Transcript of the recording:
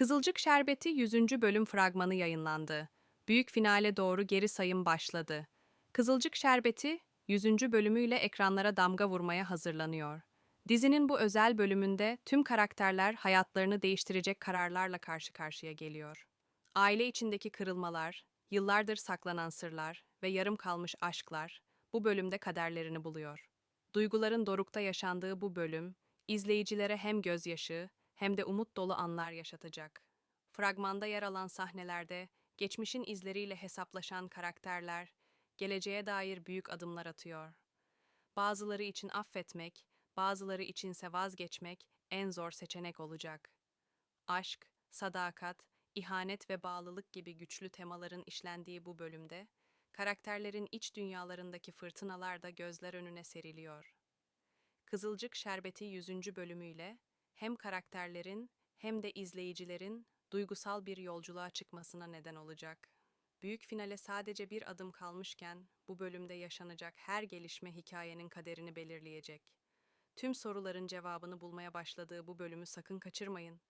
Kızılcık Şerbeti 100. bölüm fragmanı yayınlandı. Büyük finale doğru geri sayım başladı. Kızılcık Şerbeti 100. bölümüyle ekranlara damga vurmaya hazırlanıyor. Dizinin bu özel bölümünde tüm karakterler hayatlarını değiştirecek kararlarla karşı karşıya geliyor. Aile içindeki kırılmalar, yıllardır saklanan sırlar ve yarım kalmış aşklar bu bölümde kaderlerini buluyor. Duyguların dorukta yaşandığı bu bölüm, izleyicilere hem gözyaşı hem de umut dolu anlar yaşatacak. Fragmanda yer alan sahnelerde geçmişin izleriyle hesaplaşan karakterler geleceğe dair büyük adımlar atıyor. Bazıları için affetmek, bazıları içinse vazgeçmek en zor seçenek olacak. Aşk, sadakat, ihanet ve bağlılık gibi güçlü temaların işlendiği bu bölümde, karakterlerin iç dünyalarındaki fırtınalar da gözler önüne seriliyor. Kızılcık Şerbeti 100. bölümüyle hem karakterlerin hem de izleyicilerin duygusal bir yolculuğa çıkmasına neden olacak. Büyük finale sadece bir adım kalmışken bu bölümde yaşanacak her gelişme hikayenin kaderini belirleyecek. Tüm soruların cevabını bulmaya başladığı bu bölümü sakın kaçırmayın.